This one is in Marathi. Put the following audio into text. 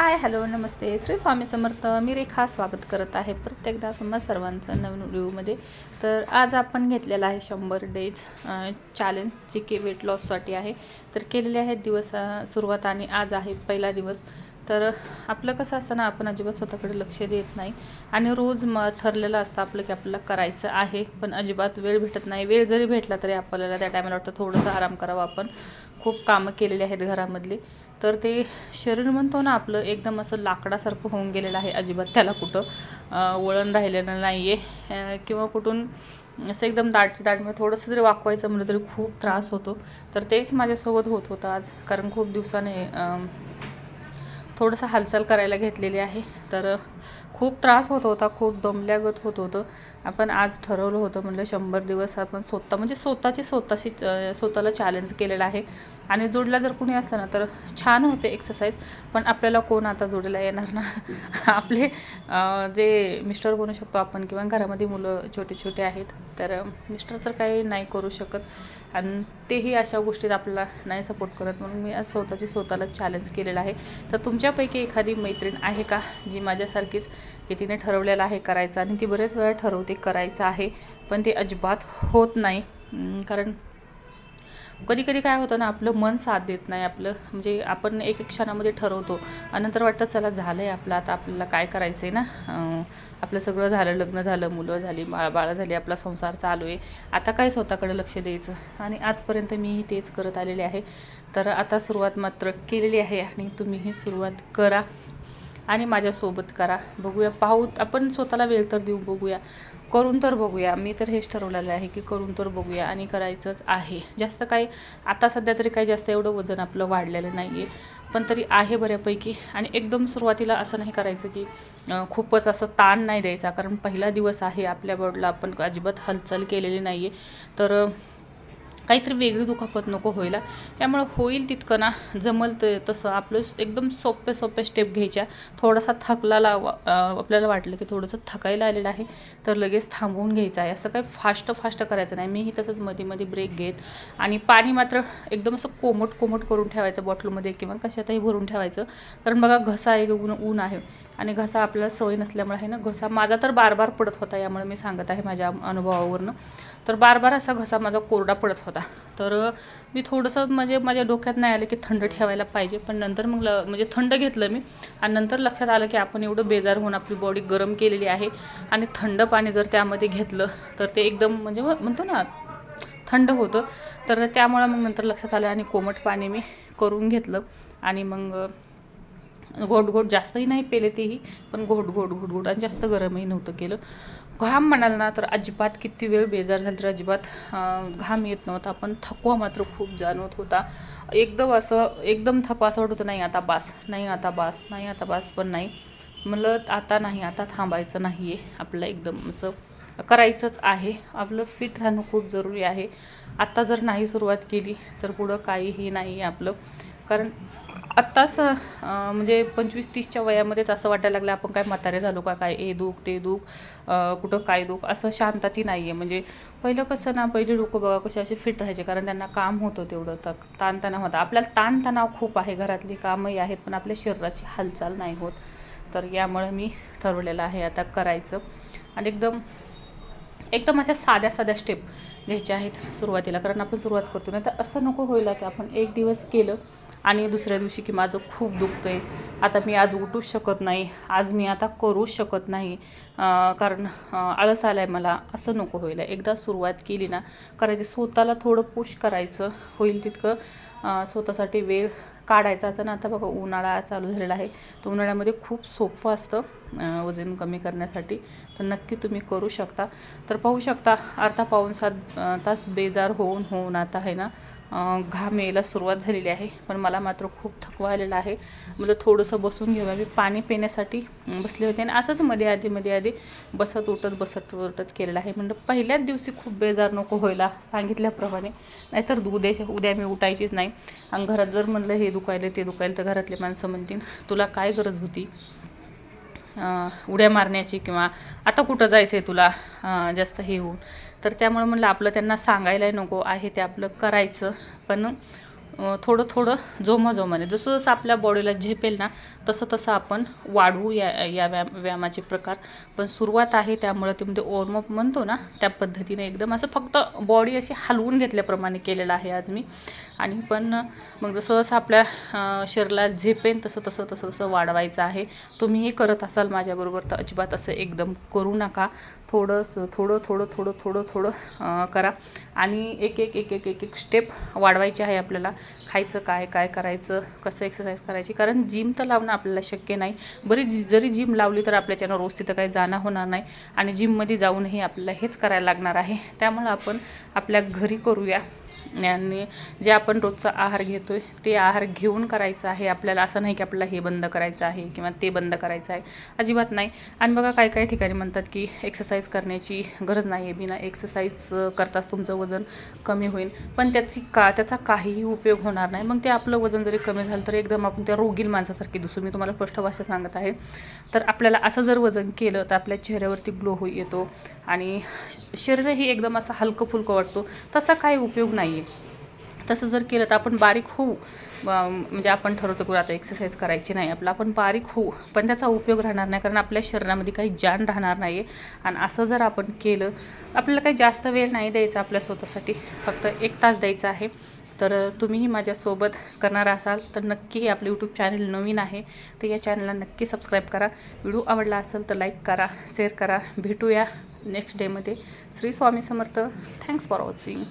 हाय हॅलो नमस्ते. श्री स्वामी समर्थ मी रेखा स्वागत करत आहे प्रत्येकदा तुम्हा सर्वांचं नवीन व्हिडिओमध्ये. तर आज आपण घेतलेला आहे शंभर डेज चॅलेंज जे की वेट लॉससाठी आहे. तर केलेले आहेत दिवस सुरुवात आणि आज आहे पहिला दिवस. तर आपलं कसं असतं ना आपण अजिबात स्वतःकडे लक्ष देत नाही. आणि रोज म ठरलेलं असतं आपलं की आपल्याला करायचं आहे पण अजिबात वेळ भेटत नाही. वेळ जरी भेटला तरी आपल्याला त्या टायमाला वाटतं थोडंसं आराम करावं. आपण खूप कामं केलेली आहेत घरामधली. तर ते शरीर म्हणतो ना आपलं एकदम असं लाकडासारखं होऊन गेलेलं आहे अजिबात त्याला कुठं वळण राहिलेलं नाही आहे किंवा कुठून असं एकदम दाटची दाट म्हणजे थोडंसं जरी वाकवायचं म्हणलं तरी खूप त्रास होतो. तर तेच माझ्यासोबत होत होतं आज. कारण खूप दिवसाने थोडंसं हालचाल करायला घेतलेली आहे. तर खूप त्रास होत होता खूप दमल्यागत होत होतं. आपण आज ठरवलं होतं म्हणलं शंभर दिवस आपण स्वतः म्हणजे स्वतःची स्वतःशी स्वतःला चॅलेंज केलेलं आहे. आणि जोडला जर कुणी असलं ना तर छान होते एक्सरसाइज पण आपल्याला कोण आता जोडीला येणार ना? आपले जे मिस्टर बनू शकतो आपण किंवा घरामध्ये मुलं छोटे छोटे आहेत तर मिस्टर तर काही नाही करू शकत. आणि तेही अशा गोष्टीत आपल्याला नाही सपोर्ट करत. म्हणून मी आज स्वतःची स्वतःला चॅलेंज केलेलं आहे. तर तुमच्यापैकी एखादी मैत्रीण आहे का जी माझ्यासारखीच की तिने ठरवलेलं आहे करायचं? आणि ती बरेच वेळा ठरवते करायचं आहे पण ते अजिबात होत नाही. कारण कधी कधी काय होतं ना आपलं मन साथ देत नाही आपलं म्हणजे आपण एक एक क्षणामध्ये ठरवतो आणि नंतर वाटतं चला झालं आहे आपलं आता आपल्याला काय करायचं आहे ना आपलं सगळं झालं लग्न झालं मुलं झाली बाळ बाळ झाली आपला संसार चालू आहे. आता काय स्वतःकडे लक्ष द्यायचं? आणि आजपर्यंत मीही तेच करत आलेले आहे. तर आता सुरुवात मात्र केलेली आहे आणि तुम्हीही सुरुवात करा. आणि माझ्यासोबत करा. बघूया पाहू आपण स्वतःला वेळ तर देऊ बघूया. करून तर बघूया. मी तर हेच ठरवलेलं आहे की करून तर बघूया आणि करायचंच आहे. जास्त काही आता सध्या तरी काही जास्त एवढं वजन आपलं वाढलेलं नाही आहे पण तरी आहे बऱ्यापैकी. आणि एकदम सुरुवातीला असं नाही करायचं की खूपच असं ताण नाही द्यायचा. कारण पहिला दिवस आहे आपल्या बॉडीला आपण अजिबात हालचाल केलेली नाही आहे तर काहीतरी वेगळी दुखापत नको व्हायला त्यामुळं होईल तितकं ना जमल ते तसं. आपलं एकदम सोप्या सोप्या स्टेप घ्यायच्या. थोडासा थकला लावा आपल्याला वाटलं की थोडंसं थकायला आलेलं आहे तर लगेच थांबवून घ्यायचं आहे. असं काही फास्ट फास्ट करायचं नाही. मीही तसंच मध्ये मध्ये ब्रेक घेत. आणि पाणी मात्र एकदम असं कोमट कोमट करून ठेवायचं बॉटलमध्ये किंवा कशातही भरून ठेवायचं. कारण बघा घसा एक ऊन ऊन आहे. आणि घसा आपल्याला सवय नसल्यामुळे आहे ना घसा माझा तर बार बार पडत होता यामुळे मी सांगत आहे माझ्या अनुभवावरनं. तर बार बार असा घसा माझा कोरडा पडत होता. तर मी थोडंसं म्हणजे माझ्या डोक्यात नाही आलं की थंड ठेवायला पाहिजे. पण नंतर मग ल म्हणजे थंड घेतलं मी. आणि नंतर लक्षात आलं की आपण एवढं बेजार होऊन आपली बॉडी गरम केलेली आहे. आणि थंड पाणी जर त्यामध्ये घेतलं तर ते एकदम म्हणजे म्हणतो ना थंड होतं. तर त्यामुळं मग नंतर लक्षात आलं आणि कोमट पाणी मी करून घेतलं. आणि मग घोट घोट जास्तही नाही पेले तेही पण घोट घोट घोट घोट आणि जास्त गरमही नव्हतं केलं. घाम म्हणाल ना तर अजिबात किती वेळ बेजार झाली तर अजिबात घाम येत नव्हता. पण थकवा मात्र खूप जाणवत होता. एकदम असं एकदम थकवा असं वाटत होतं नाही आता बास नाही आता बास नाही आता बास पण नाही. म्हणलं आता नाही आता थांबायचं नाही आहे आपलं एकदम असं करायचंच आहे. आपलं फिट राहणं खूप जरुरी आहे. आत्ता जर नाही सुरुवात केली तर पुढं काहीही नाही आहे आपलं. कारण आत्ताच म्हणजे पंचवीस तीसच्या वयामध्येच असं वाटायला लागलं आपण काय म्हातारे झालो का? काय ए दुख ते दुख कुठं काय दुख? असं शांतती नाही आहे म्हणजे पहिलं कसं ना पहिले लोक बघा कसे असे फिट राहायचे कारण त्यांना काम होतं तेवढं. तर ताणतणाव होता. आपल्याला ताणतणाव खूप आहे. घरातली कामही आहेत पण आपल्या शरीराची हालचाल नाही होत. तर यामुळे मी ठरवलेलं आहे आता करायचं. आणि एकदम एकदम अशा साध्या साध्या स्टेप घ्यायचे आहेत सुरुवातीला. कारण आपण सुरुवात करतो नाही तर असं नको होईल की आपण एक दिवस केलं आणि दुसऱ्या दिवशी की माझं खूप दुखतं आहे आता मी आज उठूच शकत नाही आज मी आता करूच शकत नाही. कारण आळस आला आहे मला. असं नको होईल एकदा सुरुवात केली ना करायची स्वतःला थोडं पुश करायचं होईल तितकं. स्वतःसाठी वेळ काढायचा ना आता बघा उन्हाळा चालू झालेला आहे. तर उन्हाळ्यामध्ये खूप सोपं असतं वजन कमी करण्यासाठी. तर नक्की तुम्ही करू शकता. तर पाहू शकता अर्धा पाऊन सात तास बेजार होऊन होऊन आता आहे ना घाम यायला सुरुवात झालेली आहे. पण मला मात्र खूप थकवा आलेला आहे. मला थोडंसं बसून घेऊया. मी पाणी पिण्यासाठी बसले होते आणि असंच मध्ये आधी मध्ये आधी बसत उठत बसत उठत केलेलं आहे. म्हणजे पहिल्याच दिवशी खूप बेजार नको व्हायला सांगितल्याप्रमाणे. नाहीतर उद्या उद्या मी उठायचीच नाही. आणि घरात जर म्हणलं हे दुखायलं ते दुखायलं तर घरातले माणसं म्हणतील तुला काय गरज होती? उड्या मारण्याची किंवा आता कुठं जायचं आहे तुला जास्त हे होऊन. तर त्यामुळे म्हणलं आपलं त्यांना सांगायला नको आहे ते आपलं करायचं. पण थोडं थोडं जोमाजोमाने जसं जसं आपल्या बॉडीला झेपेल ना तसं तसं आपण वाढवू या या व्यायाम व्यायामाचे प्रकार. पण सुरुवात आहे त्यामुळे ते म्हणजे ओर्मअप म्हणतो ना त्या पद्धतीने एकदम असं फक्त बॉडी अशी हलवून घेतल्याप्रमाणे केलेलं आहे आज मी. आणि पण मग जसं जसं आपल्या शरीराला झेपेन तसं तसं तसं तसं वाढवायचं आहे. तुम्हीही करत असाल माझ्याबरोबर तर अजिबात असं एकदम करू नका. थोडंसं थोडं थोडं थोडं थोडं थोडं करा. आणि एक एक एक एक एक एक स्टेप वाढवायची आहे आपल्याला. खायचं काय काय करायचं कसं एक्सरसाइज करायची? कारण जिम तर लावणं आपल्याला शक्य नाही. बरी जि- जरी जिम लावली तर आपल्याच्यानं रोज तिथं काही जाणं होणार नाही. आणि जिममध्ये जाऊनही आपल्याला हेच करायला लागणार आहे. त्यामुळं आपण आपल्या घरी करूया. आणि जे आपण रोजचा आहार घेतो आहे ते आहार घेऊन करायचं आहे. आपल्याला असं नाही की आपल्याला हे बंद करायचं आहे किंवा ते बंद करायचं आहे. अजिबात नाही. आणि बघा काही काही ठिकाणी म्हणतात की एक्सरसाइज करण्याची गरज नाही आहे. बिना एक्सरसाइज करताच तुमचं वजन कमी होईल. पण त्याची का त्याचा काहीही उपयोग होणार नाही. मग ते आपलं वजन जरी कमी झालं तर एकदम आपण त्या रोगील माणसासारखी दिसू. मी तुम्हाला स्पष्ट भाषा सांगत आहे. तर आपल्याला असं जर वजन केलं तर आपल्या चेहऱ्यावरती ग्लो हो येतो. आणि शरीरही एकदम असं हलकं फुलकं वाटतो. तसा काही उपयोग नाही आहे तसं जर केलं तर आपण बारीक होऊ. म्हणजे आपण ठरवतो की आता एक्सरसाइज करायची नाही आपलं आपण बारीक होऊ. पण त्याचा उपयोग राहणार नाही कारण आपल्या शरीरामध्ये काही जान राहणार नाही आहे आणि असं जर आपण केलं आपल्याला काही जास्त वेळ नाही द्यायचा आपल्या स्वतःसाठी. फक्त एक तास द्यायचा आहे. तर तुम्हीही माझ्यासोबत करणार असाल तर नक्की आपलं यूट्यूब चॅनल नवीन आहे तर या चॅनलला नक्की सबस्क्राईब करा. व्हिडिओ आवडला असेल तर लाईक करा शेअर करा. भेटूया next डेमध्ये Shri Swami Samarth. Thanks for watching